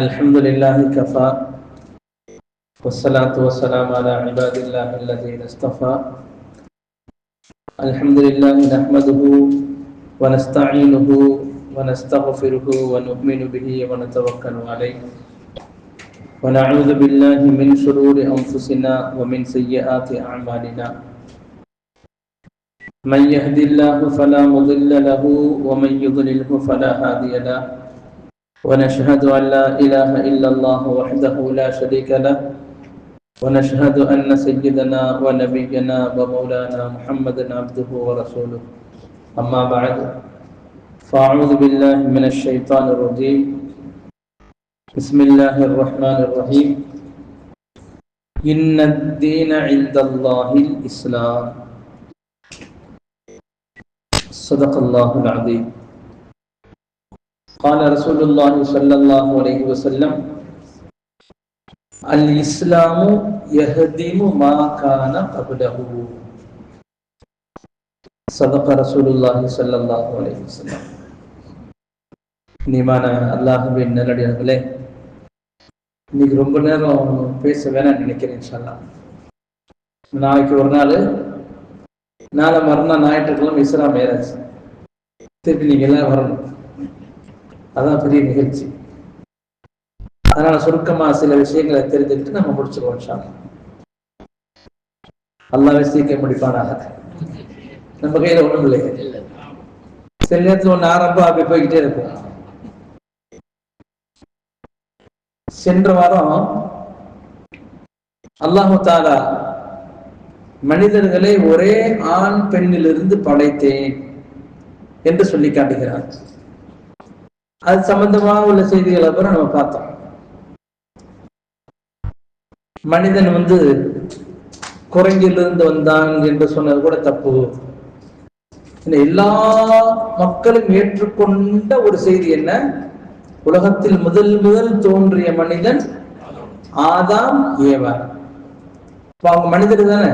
الحمد لله كفى والصلاة والسلام على عباد الله الذين اصطفى الحمد لله نحمده ونستعينه ونستغفره ونؤمن به ونتوكل عليه ونعوذ بالله من شرور أنفسنا ومن سيئات أعمالنا. من يهد الله فلا مضل له ومن يضلله فلا هادي له. ونشهد أن لا إله إلا الله وحده لا شريك له. ونشهد أن سيدنا ونبينا ومولانا محمدا عبده ورسوله. أما بعد فأعوذ بالله من الشيطان الرجيم. بسم الله الرحمن الرحيم. إن الدين عند الله الإسلام. صدق الله العظيم قال رسول الله صلى الله عليه وسلم الإسلام يهدم ما كان قبله صدق رسول الله صلى الله عليه وسلم நீமான அல்லாஹுவின் நல்லடியார்களே இன்னைக்கு ரொம்ப நேரம் பேச வேணாம் நினைக்கிறேன் இன்ஷால்லா நாளைக்கு ஒரு நாள் நாளை மறுநாள் ஞாயிற்றுக்கிழமை இஸ்ரா மேராஜ். திருப்பி நீங்க எல்லாம் வரணும். அதான் பெரிய நிகழ்ச்சி. அதனால சுருக்கமா சில விஷயங்களை தெரிஞ்சுக்கிட்டு நம்ம முடிச்சிருவோம் இன்ஷால்லா அல்லாவே சீக்கிரம் முடிப்பானாக. நம்ம கையில ஒண்ணும் இல்லை. சில நேரத்துல ஒண்ணு ஆரம்பம் அப்படி போய்கிட்டே இருக்கும். சென்ற வாரம் அல்லாஹு தாரா மனிதர்களை ஒரே ஆண் பெண்ணிலிருந்து படைத்தேன் என்று சொல்லி காட்டுகிறார். அது சம்பந்தமா உள்ள செய்திகளை அப்புறம் நம்ம பார்த்தோம். மனிதன் வந்து குரங்கிலிருந்து வந்தான் என்று சொன்னது கூட தப்பு. எல்லா மக்களும் ஏற்றுக்கொண்ட ஒரு செய்தி என்ன? உலகத்தில் முதல் முதல் தோன்றிய மனிதன் ஆதாம் ஏவன் அவங்க மனிதர் தானே?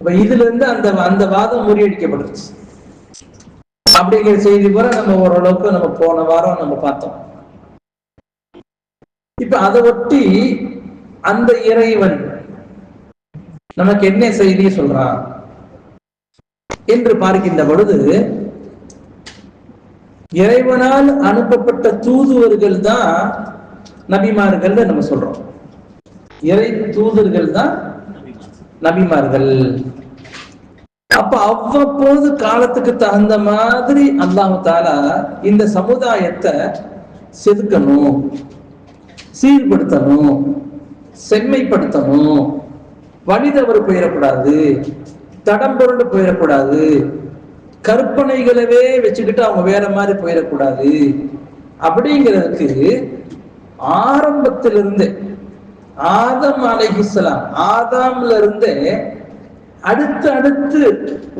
இப்ப இதுல இருந்து அந்த அந்த வாதம் முறியடிக்கப்படுச்சு அப்படிங்கிற செய்தி போல நம்ம ஓரளவுக்கு நம்ம போன வாரம் நம்ம பார்த்தோம். இப்ப அதை ஒட்டி அந்த இறைவன் நமக்கு என்ன செய்தி சொல்றான்? என்று பார்க்கின்ற பொழுது இறைவனால் அனுப்பப்பட்ட தூதுவர்கள் தான் நபிமார்கள் நம்ம சொல்றோம். இறை தூதர்கள் தான் நபிமார்கள். அப்ப அவ்வப்போது காலத்துக்கு தகுந்த மாதிரி அல்லாஹு தாலா இந்த சமுதாயத்தை செதுக்கணும் சீர்படுத்தணும் செம்மைப்படுத்தணும். வழிதவறு போயிடக்கூடாது தடம்பொருள் போயிடக்கூடாது கற்பனைகளவே வச்சுக்கிட்டு அவங்க வேற மாதிரி போயிடக்கூடாது. அப்படிங்கிறதுக்கு ஆரம்பத்திலிருந்தே ஆதம் அலைஹிஸ்லாம் ஆதாம்ல இருந்தே அடுத்து அடுத்து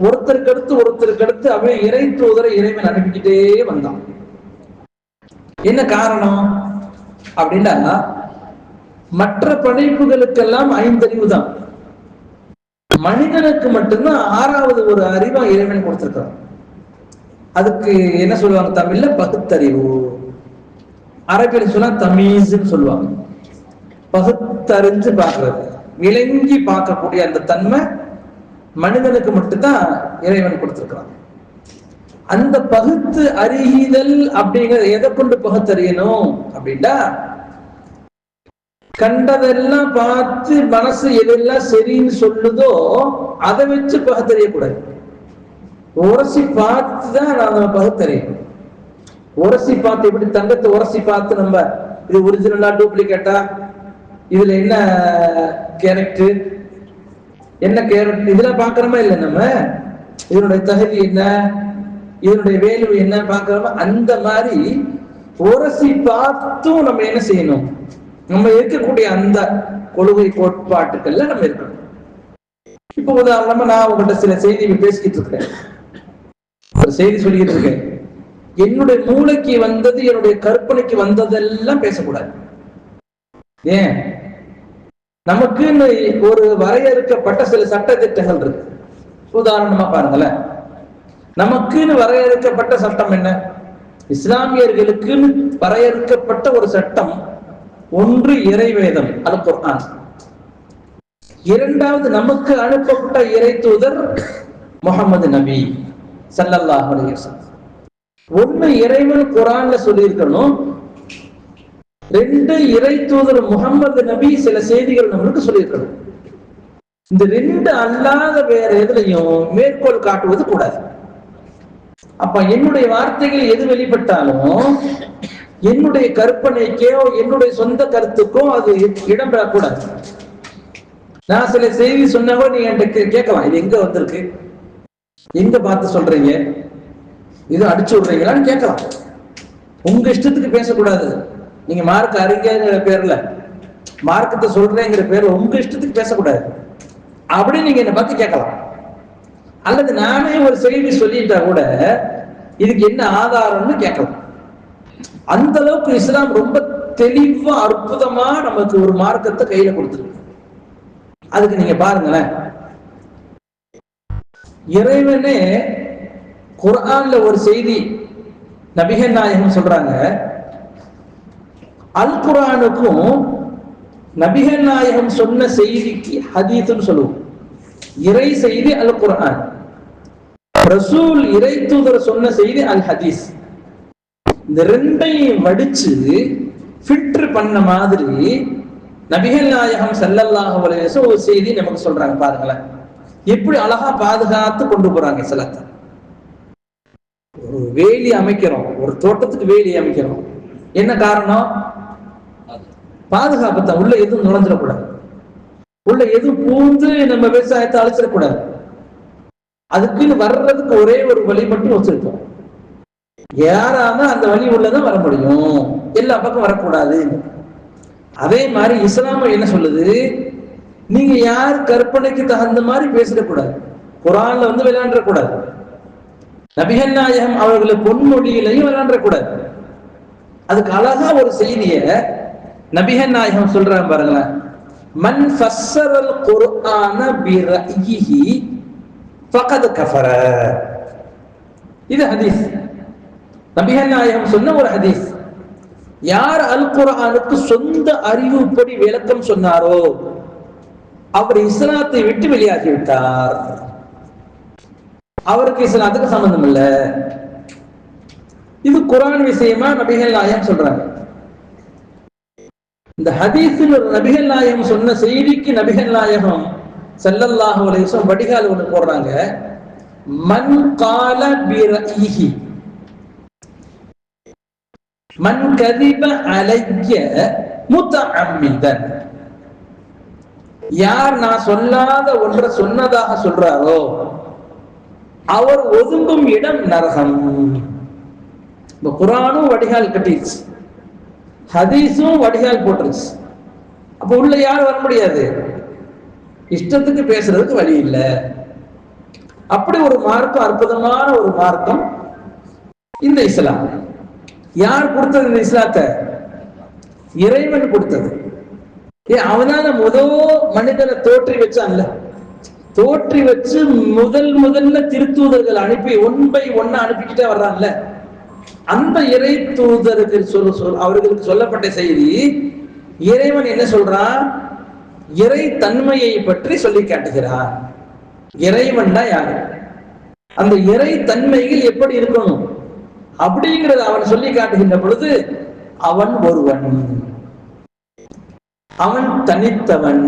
ஒருத்தருக்கு அடுத்து ஒருத்தருக்கு அடுத்து அவன் இறை தூதரை இறைவன் அனுப்பிக்கிட்டே வந்தான். என்ன காரணம்? அப்படின்னா மற்ற படைப்புகளுக்கெல்லாம் ஐந்தறிவு தான். மனிதனுக்கு மட்டும்தான் ஆறாவது ஒரு அறிவா இறைவன் கொடுத்திருக்கான் அதுக்கு என்ன சொல்லுவாங்க தமிழ்ல? பகுத்தறிவு. அரபியில் சொன்னா தமீஸ்ன்னு சொல்லுவாங்க. பகுத்தறிஞ்சு பார்க்கறது. விளங்கி பார்க்கக்கூடிய அந்த தன்மை மனிதனுக்கு மட்டும்தான் இறைவன் கொடுத்திருக்கிறான். அந்த பகுத்து அறியுதல் அப்படிங்கிறது எதை கொண்டு பகுத்தறியணும் அப்படின்னா கண்டதெல்லாம் பார்த்து மனசு எதெல்லாம் சரின்னு சொல்லுதோ அதை வச்சு பகுத்தறியக்கூடாது. உரசி பார்த்து தான் நம்ம பகுத்தறியணும். உரசி பார்த்து எப்படி தங்கத்தை உரசி பார்த்து நம்ம இது ஒரிஜினலா டூப்ளிகேட்டா இதுல என்ன கேரக்டர் என்ன கேரக்டர் இதெல்லாம் பாக்குறோமா இல்லை நம்ம? இதனுடைய தகுதி என்ன? இதனுடைய வேல்யூ என்ன பாக்குறோமா அந்த மாதிரி உரசி பார்த்தும் நம்ம என்ன செய்யணும்? நம்ம இருக்கக்கூடிய அந்த கொள்கை கோட்பாட்டுக்கள்ல நம்ம இருக்கணும். இப்ப உதாரணமா நான் உங்கள்கிட்ட சில செய்திகள் பேசிக்கிட்டு இருக்கேன். ஒரு செய்தி சொல்லிக்கிட்டு இருக்கேன். என்னுடைய மூளைக்கு வந்தது என்னுடைய கற்பனைக்கு வந்ததெல்லாம் பேசக்கூடாது. ஏன்? நமக்குன்னு ஒரு வரையறுக்கப்பட்ட சில சட்ட திட்டங்கள் இருக்கு. உதாரணமா பாருங்களேன். நமக்குன்னு வரையறுக்கப்பட்ட சட்டம் என்ன? இஸ்லாமியர்களுக்குன்னு வரையறுக்கப்பட்ட ஒரு சட்டம் ஒன்று இறைவேதம் அல் குர்ஆன். இரண்டாவது நமக்கு அனுப்பப்பட்ட இறை தூதர் முகமது நபி சல்லல்லாஹ் அலைஹி வஸல்லம். ஒண்ணு இறைவன் குரான்ல சொல்லியிருக்கணும் ரெண்டு இறை தூதர் முகமது நபி சில செய்திகள் நம்மளுக்கு சொல்லியிருக்கணும் இந்த ரெண்டு அல்லாத வேற எதுலையும் மேற்கோள் காட்டுவது கூடாது. அப்ப என்னுடைய வார்த்தைகள் எது வெளிப்பட்டாலும் என்னுடைய கற்பனைக்கோ என்னுடைய சொந்த கருத்துக்கோ அது இடம்பெறக்கூடாது. நான் சில செய்தி சொன்னவோ நீ என்கிட்ட கே- கேட்கலாம் இது எங்க வந்திருக்கு? எங்க பார்த்து சொல்றீங்க? இது அடிச்சு விடுறீங்களான்னு கேட்கலாம். உங்க இஷ்டத்துக்கு பேசக்கூடாது. நீங்க மார்க் அறிஞங்கிற பேர்ல மார்க்கத்தை சொல்றேங்கிற பேர்ல உங்க இஷ்டத்துக்கு பேசக்கூடாது. அப்படின்னு நீங்க என்ன பார்த்து கேட்கலாம். அல்லது நானே ஒரு செய்தி சொல்லிட்டா கூட இதுக்கு என்ன ஆதாரம்னு கேட்கலாம். அந்த அளவுக்கு இஸ்லாம் ரொம்ப தெளிவா அற்புதமா நமக்கு ஒரு மார்க்கத்தை கையில கொடுத்துருக்கு. அதுக்கு நீங்க பாருங்களேன். இறைவனே குரான்ல ஒரு செய்தி நபிகள் நாயகம் சொல்றாங்க அல் குரானுக்கும் நபிகள் நாயகம் சொன்ன செய்திக்கு ஹதீஸ்னு சொல்லுவோம். இறை செய்தி அல் குரான் ரசூல் இறை தூதர் சொன்ன செய்தி அல் ஹதீஸ். இந்த ரெண்டையும் வடிச்சு ஃபிட்ரு பண்ண மாதிரி நபிகள் நாயகம் ஸல்லல்லாஹு வலையசம் ஒரு செய்தி நமக்கு சொல்றாங்க பாருங்களேன். எப்படி அழகா பாதுகாத்து கொண்டு போறாங்க சிலத்தை ஒரு வேலி அமைக்கிறோம். ஒரு தோட்டத்துக்கு வேலி அமைக்கிறோம். என்ன காரணம்? பாதுகாப்பு தான். உள்ள எதுவும் நுழைஞ்சிடக்கூடாது. உள்ள எதுவும் பூந்து நம்ம விவசாயத்தை அழிச்சிடக்கூடாது. அதுக்குன்னு வர்றதுக்கு ஒரே ஒரு வழி மட்டும் வச்சிருக்கோம். யாராம அந்த வழி உள்ளதான் வர முடியும். எல்லா பக்கம் வரக்கூடாது. அதே மாதிரி இஸ்லாம என்ன சொல்லுது? நீங்க யார் கற்பனைக்கு தகுந்த மாதிரி பேசிடக்கூடாது. குரான்ல வந்து விளையாண்டக்கூடாது நபிகள் நாயகம் அவர்களை பொன்மொழியிலையும் விளையாண்டக்கூடாது அதுக்கு அழகா ஒரு செய்தியை நபிகன் நாயகம் சொல்றேன் பாருங்களேன். மன் ஃபஸ்ஸரல் குர்ஆன பிரஇஹி ஃபகத் கஃபர. இது ஹதீஸ். நபிகள் நாயகம் சொன்ன ஒரு ஹதீஸ். யார் அல் குர்ஆனுக்கு சொந்த அறிவுப்படி விளக்கம் சொன்னாரோ அவர் இஸ்லாத்தை விட்டு வெளியாகி விட்டார் அவருக்கு இஸ்லாத்துக்கு சம்பந்தம் இல்ல இது குரான் விஷயமா நபிகள் நாயகம் சொல்றாங்க. இந்த ஹதீஸில் ஒரு நபிகள் நாயகம் சொன்ன செய்திக்கு நபிகள் நாயகம் செல்லல்லாஹு அலைஹி வடிகால் ஒன்று போடுறாங்க. மன் கால பிரஹி மன் கதிப அலைய முத்தஅம்மிதன். யார் நான் சொல்லாத ஒன்றை சொன்னதாக சொல்றாரோ அவர் ஒதுங்கும் இடம் நரகம். இந்த குரானும் வடிகால் கட்டிடுச்சு ஹதீஸும் வடிகால் போட்டுருச்சு. அப்போ உள்ள யாரும் வர முடியாது. இஷ்டத்துக்கு பேசுறதுக்கு வழி இல்லை. அப்படி ஒரு மார்க்கம் அற்புதமான ஒரு மார்க்கம் இந்த இஸ்லாம். யார் கொடுத்தது இந்த இஸ்லாத்தை? இறைவன் கொடுத்தது. ஏ அவனால முதல் மனிதனை தோற்றி வச்சான்ல. தோற்றி வச்சு முதல் முதல்ல திருத்தூதர்கள் அனுப்பி ஒன் பை ஒன்னா அனுப்பிக்கிட்டே வர்றான்ல. அந்த இறை தூதருக்கு சொல் சொல் அவர்களுக்கு சொல்லப்பட்ட செய்தி இறைவன் என்ன சொல்றான் இறை தன்மையை பற்றி சொல்லி காட்டுகிறான் இறைவன் தான் யாரு? அந்த இறை தன்மையில் எப்படி இருக்கணும்? அப்படிங்கிறத அவன் சொல்லி காட்டுகின்ற பொழுது அவன் ஒருவன். அவன் தனித்தவன்.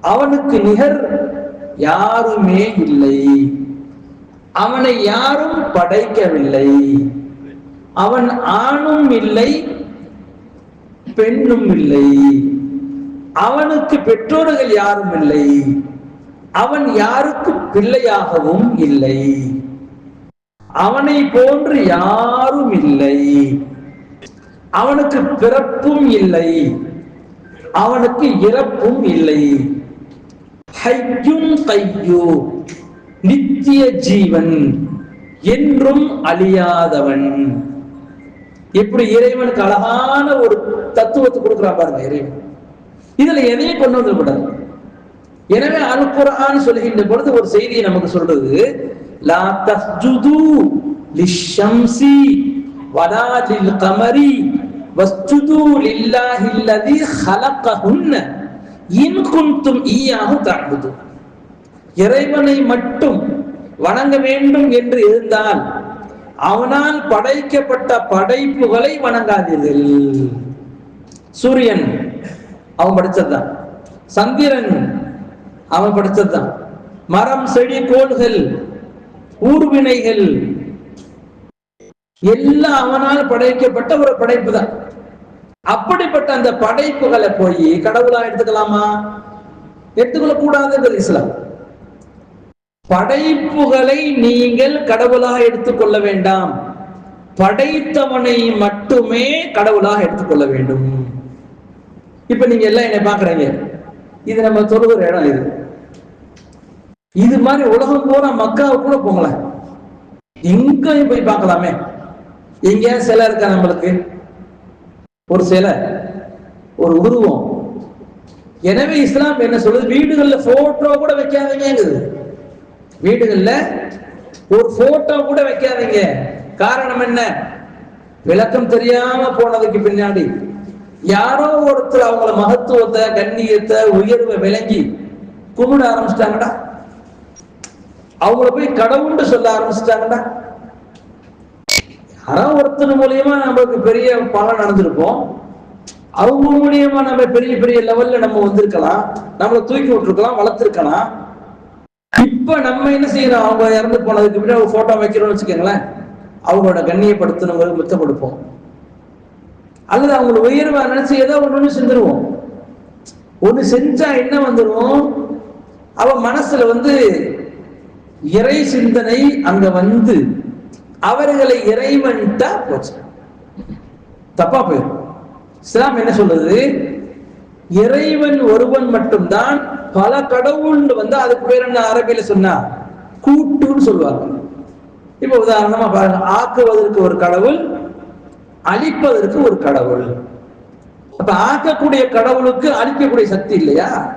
அவனுக்கு நிகர் யாருமே இல்லை. அவனை யாரும் படைக்கவில்லை. அவன் ஆணும் இல்லை பெண்ணும் இல்லை. அவனுக்கு பெற்றோர்கள் யாரும் இல்லை. அவன் யாருக்கு பிள்ளையாகவும் இல்லை. அவனை போன்று யாரும் இல்லை. அவனுக்கு பிறப்பும் இல்லை. அவனுக்கு இறப்பும் இல்லை. ஹையும் கையோ நித்திய ஜீவன் என்றும் அழியாதவன். எப்படி இறைவனுக்கு அழகான ஒரு தத்துவத்தை கொடுக்குறா பாருங்க இறைவன். இதுல எதையும் கொண்டு வந்துடக்கூடாது எனவே அனுப்புறான்னு சொல்லுகின்ற பொழுது ஒரு செய்தியை நமக்கு சொல்றது லா தஸ்ஜுது லிஷம்சி வலாலில் கமரி வஸ்துது லில்லாஹி அல்லதி ஹலகஹுன்ன இன் குன்தும் ஈயாஹு தஅபுது. இறைவனை மட்டும் வணங்க வேண்டும் என்று இருந்தால் அவனால் படைக்கப்பட்ட படைப்புகளை வணங்காதீர்கள். சூரியன் அவன் படிச்சதுதான். சந்திரன் அவன் படிச்சதுதான். மரம் செடி கோள்கள் ஊர்வினைகள் எல்லாம் அவனால் படைக்கப்பட்ட ஒரு படைப்பு தான் அப்படிப்பட்ட அந்த படைப்புகளை போய் கடவுளா எடுத்துக்கலாமா? எடுத்துக்கொள்ள கூடாதுங்கிறது இஸ்லாம். படைப்புகளை நீங்கள் கடவுளாக எடுத்துக்கொள்ள வேண்டாம். படைத்தவனை மட்டுமே கடவுளாக எடுத்துக்கொள்ள வேண்டும். இப்ப நீங்க எல்லாம் என்னை பாக்குறீங்க இது நம்ம தொழுகிற இடம் இது. இது மாதிரி உலகம் பூரா மக்காவை கூட போங்களேன் எங்கேயும் போய் பார்க்கலாமே. எங்கேயா சிலை இருக்கா நம்மளுக்கு? ஒரு சிலை ஒரு உருவம். எனவே இஸ்லாம் என்ன சொல்லுது? வீடுகள்ல போட்டோ கூட வைக்காதீங்கிறது வீடுகள்ல ஒரு போட்டோ கூட வைக்காதீங்க. காரணம் என்ன? விளக்கம் தெரியாம போனதுக்கு பின்னாடி யாரோ ஒருத்தர் அவங்கள மகத்துவத்தை கண்ணியத்தை உயர்வை விளங்கி கும்பிட ஆரம்பிச்சிட்டாங்கடா. அவங்கள போய் கடவுள்னு சொல்ல ஆரம்பிச்சிட்டாங்கடா. யாரோ ஒருத்தர் மூலியமா நம்மளுக்கு பெரிய பலன் நடந்திருக்கும் அவங்க மூலியமா நம்ம பெரிய பெரிய லெவல்ல நம்ம வந்திருக்கலாம். நம்மளை தூக்கி விட்டுருக்கலாம் வளர்த்திருக்கலாம். இப்ப நம்ம என்ன செய்யறோம்? அவங்க இறந்து போனதுக்கு பின்னாடி அவங்க போட்டோ வைக்கிறோம்னு வச்சுக்கோங்களேன். அவங்களோட கண்ணியப்படுத்தணுங்கிறது மித்த கொடுப்போம். அல்லது அவங்கள உயர்வா நினைச்சு ஏதோ ஒன்று செஞ்சிருவோம். ஒண்ணு செஞ்சா என்ன வந்துடும் அவ மனசுல வந்து இறை சிந்தனை அங்க வந்து. அவர்களை இறைவன்ட்டா போச்சு. தப்பா போயிடும் இஸ்லாம் என்ன சொல்றது இறைவன் ஒருவன் மட்டும்தான் பல கடவுள்னு வந்து அதுக்கு பேர் என்ன அரபியில சொன்னா? கூட்டுன்னு சொல்லுவாங்க. இப்ப உதாரணமா பாருங்க ஆக்குவதற்கு ஒரு கடவுள் அழிப்பதற்கு ஒரு கடவுள். அப்ப ஆக்கக்கூடிய கடவுளுக்கு அழிக்கக்கூடிய சக்தி இல்லையா?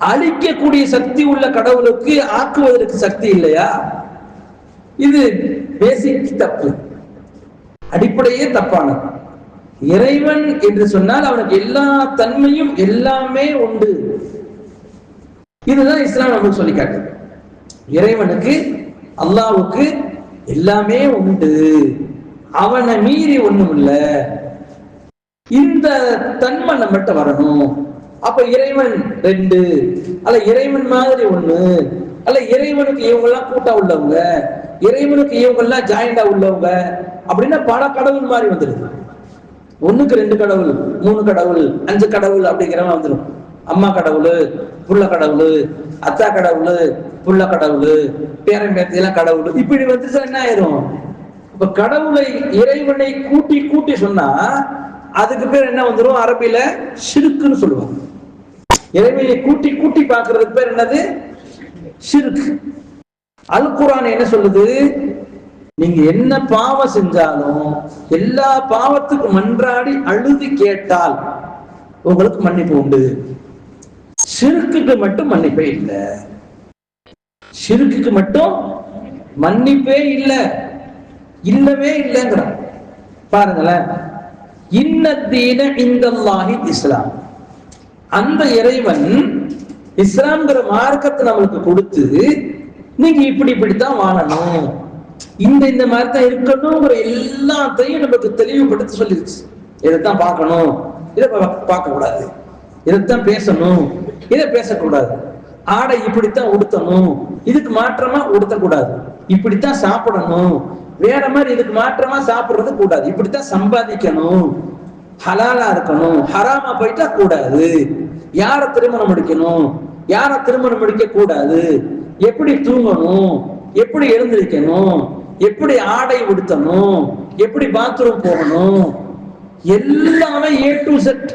அழிக்கக்கூடிய சக்தி உள்ள கடவுளுக்கு ஆக்குவதற்கு சக்தி இல்லையா? இது பேசிக் தப்பு. அடிப்படையே தப்பானது. இறைவன் என்று சொன்னால் அவனுக்கு எல்லா தன்மையும் எல்லாமே உண்டு. இதுதான் இஸ்லாம் நமக்கு சொல்லி காட்டுது. இறைவனுக்கு அல்லாவுக்கு எல்லாமே உண்டு. அவனை மீறி ஒண்ணும் இல்ல. இந்த தன்மை நம்மகிட்ட வரணும். அப்ப இறைவன் ரெண்டு அல்ல இறைவன் மாதிரி ஒண்ணு அல்ல இறைவனுக்கு இவங்க எல்லாம் கூட்டா உள்ளவங்க இறைவனுக்கு இவங்க எல்லாம் ஜாயிண்டா உள்ளவங்க அப்படின்னா பல கடவுள் மாதிரி வந்துருது ஒண்ணுக்கு ரெண்டு கடவுள் மூணு கடவுள் அஞ்சு கடவுள் அப்படிங்கிறவன் வந்துடும் அம்மா கடவுள் புள்ள கடவுள் அத்தா கடவுள் புள்ள கடவுள் பேரன் பேத்தியெல்லாம் கடவுள். இப்படி வந்துச்சா என்ன ஆயிரும்? இப்ப கடவுளை இறைவனை கூட்டி கூட்டி சொன்னா அதுக்கு பேர் என்ன வந்துடும் அரபியில சிறுக்குன்னு சொல்லுவாங்க. இறைவனை கூட்டி கூட்டி பாக்குறதுக்கு பேர் என்னது? சிறுக்கு. அல் குரான் என்ன சொல்லுது? நீங்க என்ன பாவம் செஞ்சாலும் எல்லா பாவத்துக்கும் மன்றாடி அழுது கேட்டால் உங்களுக்கு மன்னிப்பு உண்டு. சிறுக்குக்கு மட்டும் மன்னிப்பே இல்லை. சிறுக்குக்கு மட்டும் மன்னிப்பே இல்லை. இல்லவே இல்லைங்கிறான். பாருங்களேன். இன்னத்தீன இந்தல்லாஹி இஸ்லாம். அந்த இறைவன் இஸ்லாம்ங்கிற மார்க்கத்தை நம்மளுக்கு கொடுத்து நீங்க இப்படி இப்படித்தான் வாழணும். இந்த இந்த மாதிரி தான் இருக்கணுங்கிற எல்லாத்தையும் நமக்கு தெளிவுபடுத்தி சொல்லிருச்சு. இதைத்தான் பார்க்கணும். இதை பார்க்க கூடாது இதைத்தான் பேசணும். இதை பேசக்கூடாது. ஆடை இப்படித்தான் உடுத்தணும். இதுக்கு மாற்றமா உடுத்தக்கூடாது. இப்படித்தான் சாப்பிடணும். வேற மாதிரி இதுக்கு மாற்றமா சாப்பிடுறது கூடாது. இப்படித்தான் சம்பாதிக்கணும். ஹலாலா இருக்கணும். ஹராமா போயிட்டா கூடாது. யார திருமணம் முடிக்கணும்? யார திருமணம் முடிக்க கூடாது எப்படி தூங்கணும்? எப்படி எழுந்திருக்கணும்? எப்படி ஆடை உடுத்தணும்? எப்படி பாத்ரூம் போகணும்? எல்லாமே ஏ டு செட்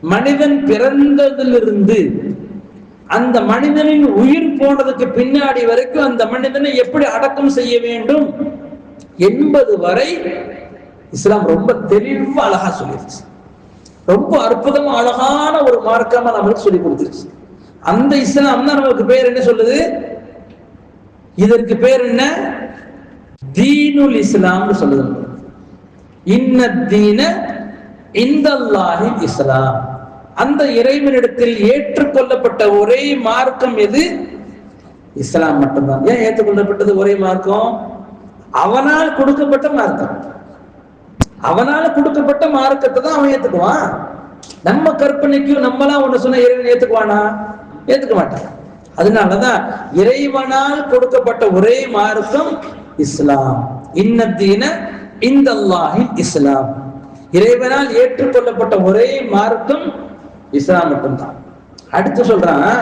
மனிதன் பிறந்ததிலிருந்து அந்த மனிதனின் உயிர் போனதுக்கு பின்னாடி வரைக்கும் அந்த மனிதனை எப்படி அடக்கம் செய்ய வேண்டும் என்பது வரை இஸ்லாம் ரொம்ப தெளிவா அழகா சொல்லிருச்சு. ரொம்ப அற்புதமா அழகான ஒரு மார்க்கமா நம்மளுக்கு சொல்லி கொடுத்துருச்சு. அந்த இஸ்லாம் தான் நமக்கு பேர் என்ன சொல்லுது? இதற்கு பேர் என்ன? தீனுல் இஸ்லாம்னு சொல்லுது இன்ன தீன இந்தல்லாஹி இஸ்லாம். அந்த இறைவனிடத்தில் ஏற்றுக்கொள்ளப்பட்ட ஒரே மார்க்கம் எது? இஸ்லாம் மட்டும்தான். ஏன் ஏற்றுக்கொள்ளப்பட்டது ஒரே மார்க்கம்? அவனால் கொடுக்கப்பட்ட மார்க்கம். அவனால கொடுக்கப்பட்ட மார்க்கத்தை தான் அவன் ஏத்துக்குவான். நம்ம கற்பனைக்கும் நம்மளாம் ஒண்ணு சொன்ன இறைவன் ஏத்துக்குவானா? ஏத்துக்க மாட்டான். அதனாலதான் இறைவனால் கொடுக்கப்பட்ட ஒரே மார்க்கம் இஸ்லாம். இன்னத்தீன இந்த அல்லாஹின் இஸ்லாம். இறைவனால் ஏற்றுக்கொள்ளப்பட்ட ஒரே மார்க்கம் இஸ்லாம் மட்டும்தான். அடுத்து சொல்றான்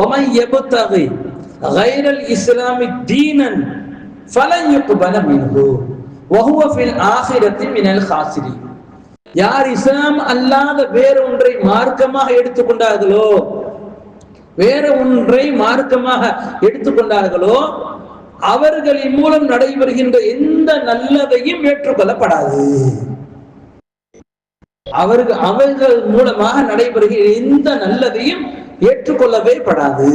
ஒமை எபுத்தகை கைரல் இஸ்லாமி தீனன் ஃபலன் யுக்பல மின்ஹு வஹுவ ஃபில் மினல் ஹாசிரி யார் இஸ்லாம் அல்லாத வேறு ஒன்றை மார்க்கமாக எடுத்துக்கொண்டார்களோ வேற ஒன்றை மார்க்கமாக எடுத்துக்கொண்டார்களோ அவர்களின் மூலம் நடைபெறுகின்ற எந்த நல்லதையும் ஏற்றுக்கொள்ளப்படாது. அவர்கள் அவர்கள் மூலமாக நடைபெறுகிற எந்த நல்லதையும் ஏற்றுக்கொள்ளவே படாது.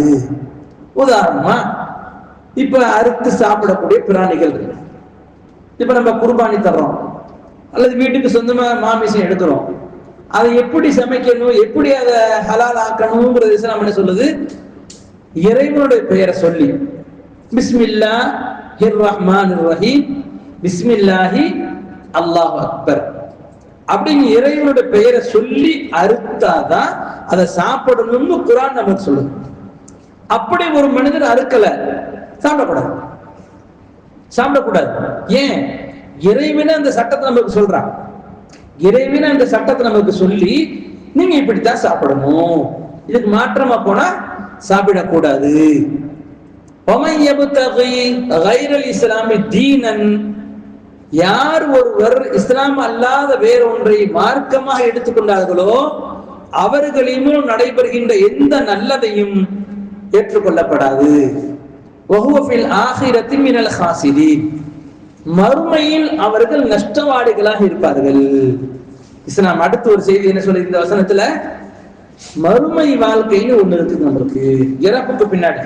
உதாரணமா இப்ப அறுத்து சாப்பிடக்கூடிய பிராணிகள். இப்ப நம்ம குர்பானி தர்றோம். அல்லது வீட்டுக்கு சொந்தமா மாமிசம் எடுக்கிறோம். அதை எப்படி சமைக்கணும் எப்படி அதை ஹலால் ஆக்கணுங்கிறது இஸ்லாம் என்ன சொல்லுது? இறைவனுடைய பெயரை சொல்லி. பிஸ்மில்லா ஹிர் ரஹ்மான் ரஹீம். பிஸ்மில்லாஹி அல்லாஹ் அக்பர். அப்படின்னு இறைவனுடைய பெயரை சொல்லி அறுத்தாதான் அதை சாப்பிடணும்னு குரான் நமக்கு சொல்லுது. அப்படி ஒரு மனிதர் அறுக்கல சாப்பிடக்கூடாது. சாப்பிடக்கூடாது. ஏன்? இறைவனே அந்த சட்டத்தை நமக்கு சொல்றான். இறைவன் அந்த சட்டத்தை நமக்கு சொல்லி நீங்க இப்படித்தான் சாப்பிடணும். இதுக்கு மாற்றமா போனா சாப்பிடக்கூடாது. இஸ்லாமி தீனன். யார் ஒருவர் இஸ்லாம் அல்லாத வேற ஒன்றை மார்க்கமாக எடுத்துக்கொண்டார்களோ அவர்களிலும் நடைபெறுகின்ற எந்த நல்லதையும் ஏற்றுக்கொள்ளப்படாது. வஹுவஃபில் ஆகிரத்தின் மினல் ஹாசிதீன் மறுமையில் அவர்கள் நஷ்டவாடிகளாக இருப்பார்கள். இஸ்லாம் அடுத்து ஒரு செய்தி என்ன சொல்லி இந்த வசனத்துல? மறுமை வாழ்க்கைன்னு ஒண்ணு இருக்கு நம்மளுக்கு. இறப்புக்கு பின்னாடி.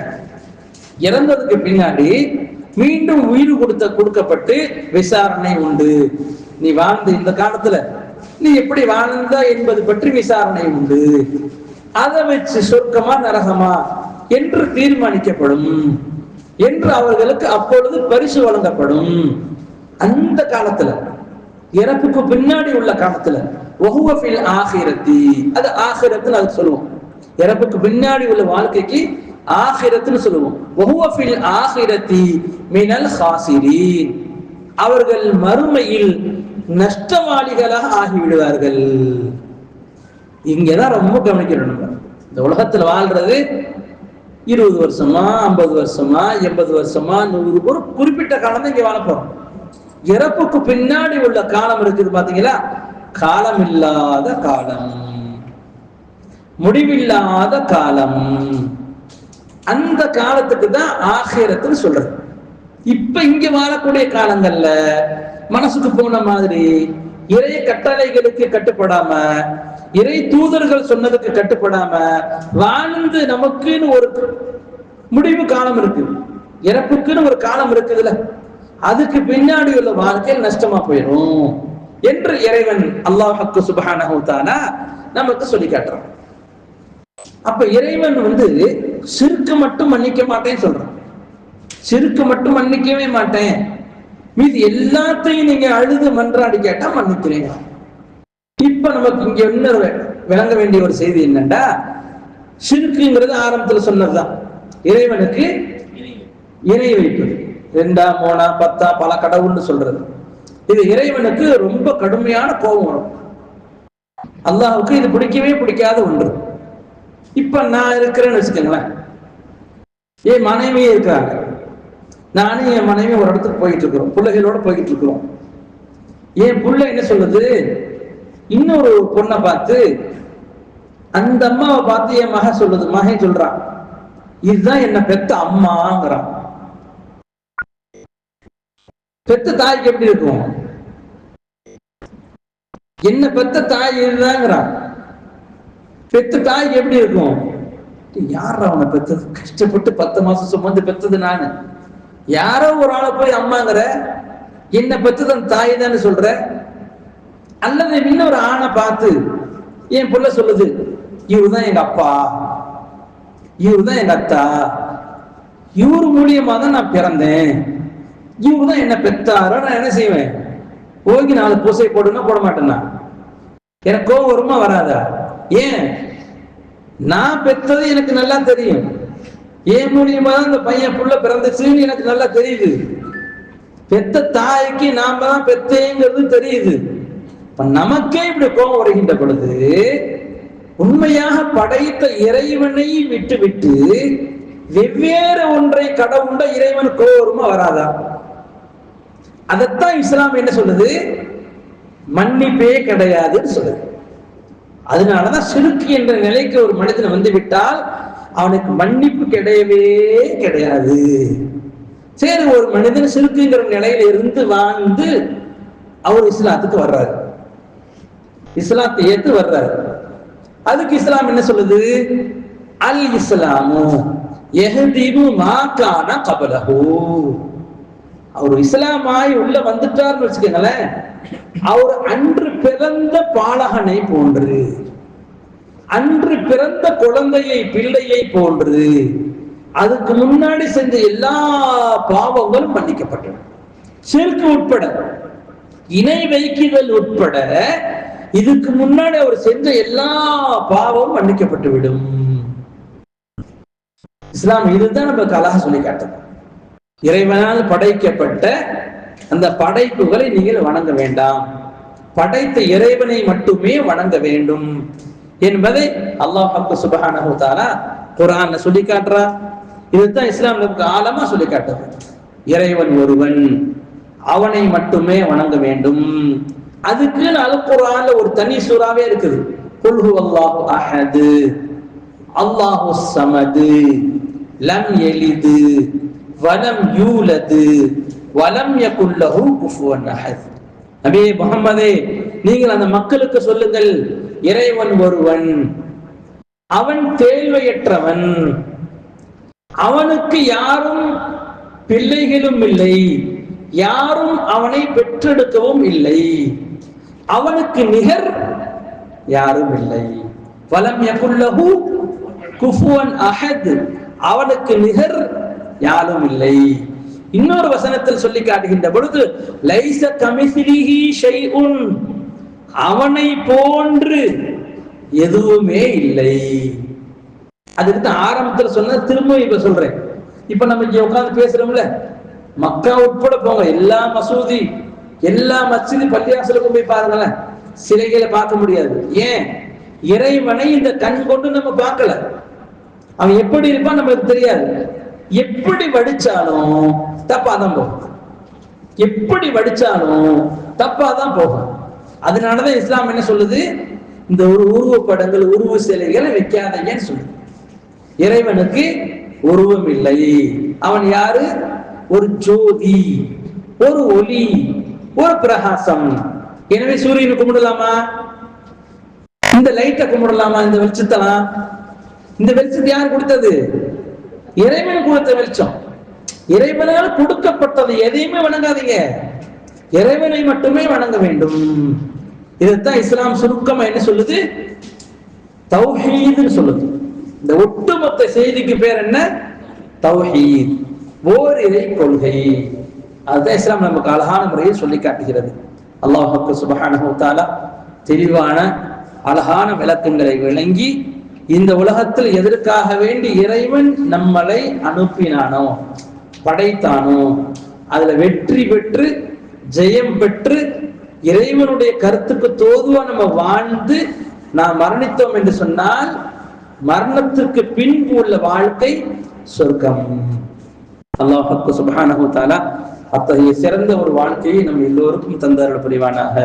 இறந்ததுக்கு பின்னாடி மீண்டும் உயிர் கொடுத்த கொடுக்கப்பட்டு விசாரணை உண்டு. நீ வாழ்ந்த இந்த காலத்துல நீ எப்படி வாழ்ந்த என்பது பற்றி விசாரணை உண்டு. அதை வச்சு சொர்க்கமா நரகமா என்று தீர்மானிக்கப்படும். என்று அவர்களுக்கு அப்பொழுது பரிசு வழங்கப்படும். அந்த காலத்துல இறப்புக்கு பின்னாடி உள்ள காலத்துல ஒஹுவஃபில் ஆகிரத்தி. அது ஆகிரத்துன்னு அது சொல்லுவோம். இறப்புக்கு பின்னாடி உள்ள வாழ்க்கைக்கு ஆகிரத்துன்னு சொல்லுவோம். ஒஹுவஃபில் ஆகிரத்தி மினல் ஹாசிரீன். அவர்கள் மறுமையில் நஷ்டவாளிகளாக ஆகிவிடுவார்கள். இங்கதான் ரொம்ப கவனிக்கணும் நம்ம. இந்த உலகத்துல வாழ்றது இருபது வருஷமா ஐம்பது வருஷமா எண்பது வருஷமா நூறு ஒரு குறிப்பிட்ட காலம் தான் இங்க வாழ போறோம். இறப்புக்கு பின்னாடி உள்ள காலம் இருக்குது பாத்தீங்களா? காலம் இல்லாத காலம். முடிவில்லாத காலம். அந்த காலத்துக்கு தான் ஆகிரத்துன்னு சொல்றது. இப்ப இங்க வாழக்கூடிய காலங்கள்ல மனசுக்கு போன மாதிரி இறைய கட்டளைகளுக்கு கட்டுப்படாம இறை தூதர்கள் சொன்னதுக்கு கட்டுப்படாம வாழ்ந்து நமக்குன்னு ஒரு முடிவு காலம் இருக்கு. இறப்புக்குன்னு ஒரு காலம் இருக்குதுல்ல. அதுக்கு பின்னாடி உள்ள வாழ்க்கையில் நஷ்டமா போயிடும். என்று இறைவன் அல்லாஹக்கு சுபஹானஹு நமக்கு சொல்லி காட்டுறான். அப்ப இறைவன் வந்து சிறுக்கு மட்டும் மன்னிக்க மாட்டேன்னு சொல்றான். சிறுக்கு மட்டும் மன்னிக்கவே மாட்டேன். மீது எல்லாத்தையும் நீங்க அழுது மன்றாடி கேட்டா மன்னிக்கிறீங்க. இப்ப நமக்கு இங்க என்ன விளங்க வேண்டிய ஒரு செய்தி என்னன்னா சிறுக்குங்கிறது ஆரம்பத்துல சொன்னதுதான். இறைவனுக்கு இணை வைப்பது. ரெண்டா மூணா பத்தா பல கடவுள்னு சொல்றது. இது இறைவனுக்கு ரொம்ப கடுமையான கோபம் வரும். அல்லாஹுக்கு இது பிடிக்கவே பிடிக்காத ஒன்று. இப்ப நான் இருக்கிறேன்னு வச்சுக்கோங்களேன். என் மனைவியே இருக்கிறாங்க. நானும் என் மனைவி ஒரு இடத்துக்கு போயிட்டு இருக்கிறோம். பிள்ளைகளோட போய்கிட்டு இருக்கிறோம். என் புள்ள என்ன சொல்லுது? இன்னொரு பொண்ணை பார்த்து அந்த அம்மாவை பார்த்து என் மக சொல்லுது மகன் சொல்றான் இதுதான் என்ன பெத்த அம்மாங்கிறான். பெத்த தாய்க்கு எப்படி இருக்கும்? என்ன பெத்த தாய் இதுதாங்கிறான். பெத்த தாய்க்கு எப்படி இருக்கும்? யார் அவனை பெத்தது? கஷ்டப்பட்டு பத்து மாசம் சுமந்து பெத்தது நானு. யாரோ ஒரு ஆளை போய் அம்மாங்கிற என்ன பெத்தது அந்த தாய் தான் சொல்ற? அல்லது இன்னொரு ஆணை பார்த்து என் பிள்ளை சொல்லுது இவருதான் எங்க அப்பா இவருதான் எங்க அத்தா இவர் மூலியமா தான் நான் பிறந்தேன் இவரு தான் என்ன பெத்தாரோ நான் என்ன செய்வேன்? போகி நாலு பூசை போடுன்னா போட மாட்டேன்னா? எனக்கு கோவம் வருமா வராதா? ஏன்? நான் பெத்தது எனக்கு நல்லா தெரியும். ஏன் மூலியமா தான் இந்த பையன் புள்ள பிறந்துச்சுன்னு எனக்கு நல்லா தெரியுது. பெத்த தாய்க்கு நாம தான் பெத்தேங்கிறது தெரியுது. நமக்கே இப்படி கோபம் வருகின்ற பொழுது உண்மையாக படைத்த இறைவனை விட்டு விட்டு வெவ்வேறு ஒன்றை கடவுண்ட இறைவன் கோபமா வராதா? அதைத்தான் இஸ்லாம் என்ன சொல்லுது? மன்னிப்பே கிடையாதுன்னு சொல்லுது. அதனாலதான் சிறுக்கு என்ற நிலைக்கு ஒரு மனிதன் வந்து விட்டால் அவனுக்கு மன்னிப்பு கிடையவே கிடையாது. சரி ஒரு மனிதன் சிறுக்குங்கிற நிலையில இருந்து வாழ்ந்து அவர் இஸ்லாத்துக்கு வர்றாரு. இஸ்லாத்தை ஏத்து வர்றாரு. அதுக்கு இஸ்லாம் என்ன சொல்லுது? அல் இஸ்லாமு எஹதீபு மாக்கான கபலஹு. அவர் இஸ்லாமாய் உள்ள வந்துட்டார்னு வச்சுக்கோங்களேன். அவர் அன்று பிறந்த பாலகனை போன்று அன்று பிறந்த குழந்தையை பிள்ளையை போன்று அதுக்கு முன்னாடி செஞ்ச எல்லா பாவங்களும் மன்னிக்கப்பட்டன. சிறுக்கு உட்பட இணை வைக்குதல் உட்பட இதுக்கு முன்னாடி அவர் செஞ்ச எல்லா பாவமும் மன்னிக்கப்பட்டு விடும். இஸ்லாம் இதுதான் நம்ம கலாக சொல்லி காட்டுது. இறைவனால் படைக்கப்பட்ட அந்த படைப்புகளை நீங்கள் வணங்க வேண்டாம். படைத்த இறைவனை மட்டுமே வணங்க வேண்டும் என்பதை அல்லாஹ் சுபஹானஹு தஆலா குர்ஆன்ல சொல்லி காட்டுறா. இதுதான் இஸ்லாம் நமக்கு ஆழமா சொல்லி காட்டுறது இறைவன் ஒருவன் அவனை மட்டுமே வணங்க வேண்டும். அதுக்கு அல் குரான்ல ஒரு தனி சூறாவே இருக்குது. குல்ஹு அல்லாஹு அஹது. அல்லாஹு சமது. லம் எலிது. வலம் யூலது. வலம் யகுல்லஹு குஃபுவன் அஹத். நபி முகமதே நீங்கள் அந்த மக்களுக்கு சொல்லுங்கள். இறைவன் ஒருவன். அவன் தேர்வையற்றவன் அவனுக்கு யாரும் பிள்ளைகளும் இல்லை. யாரும் அவனை பெற்றெடுக்கவும் இல்லை. அவனுக்கு நிகர் யாரும் இல்லை. வலம் யகுல்லஹு குஃபுவன் அஹத். அவனுக்கு நிகர் யாரும் இல்லை. இன்னொரு வசனத்தில் சொல்லி காட்டுகின்ற பொழுது லைச கமிசிலிஹி ஷைஉன். அவனை போன்று எதுவுமே இல்லை. அதுக்கு தான் ஆரம்பத்தில் சொன்ன திரும்ப இப்ப சொல்றேன். இப்ப நம்ம இங்க உட்காந்து பேசுறோம்ல மக்கா உட்பட போங்க எல்லா மசூதி எல்லா மசிதி பள்ளியாசலுக்கும் போய் பாருங்களேன் சிலைகளை பார்க்க முடியாது. ஏன்? இறைவனை இந்த கண் கொண்டு நம்ம பார்க்கல. அவன் எப்படி இருப்பான் நமக்கு தெரியாது. எப்படி வடிச்சாலும் தப்பா தான் போகும். எப்படி வடிச்சாலும் தப்பா தான் போகும். அதனாலதான் இஸ்லாம் என்ன சொல்லுது? இந்த ஒரு உருவப்படங்கள் உருவ சிலைகளை வைக்காதீங்கன்னு சொல்லுது. இறைவனுக்கு உருவம் இல்லை. அவன் யாரு? ஒரு ஜோதி ஒரு ஒளி. ஒரு பிரகாசம். எனவே சூரியனை கும்பிடலாமா? இந்த லைட்டை கும்பிடலாமா? இந்த வெளிச்சத்தலாம் இந்த வெளிச்சத்தை யார் கொடுத்தது? இறைவன் கொடுத்த வெளிச்சம். இறைவனால் கொடுக்கப்பட்டது எதையுமே வணங்காதீங்க. இறைவனை மட்டுமே வணங்க வேண்டும். இதைத்தான் இஸ்லாம் சுருக்கமா என்ன சொல்லுது? தௌஹீதுன்னு சொல்லுது. இந்த ஒட்டுமொத்த செய்திக்கு பேர் என்ன? தௌஹீத். ஓர் இறை கொள்கை. அதுதான் இஸ்லாம் நமக்கு அழகான முறையில் சொல்லி காட்டுகிறது. அல்லாஹ் சுபஹானஹு தெளிவான அழகான விளக்கங்களை விளங்கி இந்த உலகத்தில் எதற்காக வேண்டி இறைவன் நம்மளை அனுப்பினானோ படைத்தானோ அதுல வெற்றி பெற்று ஜெயம் பெற்று இறைவனுடைய கருத்துக்கு தோதுவா நம்ம வாழ்ந்து நாம் மரணித்தோம் என்று சொன்னால் மரணத்திற்கு பின்பு உள்ள வாழ்க்கை சொர்க்கம். அல்லாஹ் சுபஹானஹு தாலா அத்தகைய சிறந்த ஒரு வாழ்க்கையை நம் எல்லோருக்கும் தந்தார்கள் புரிவானாக.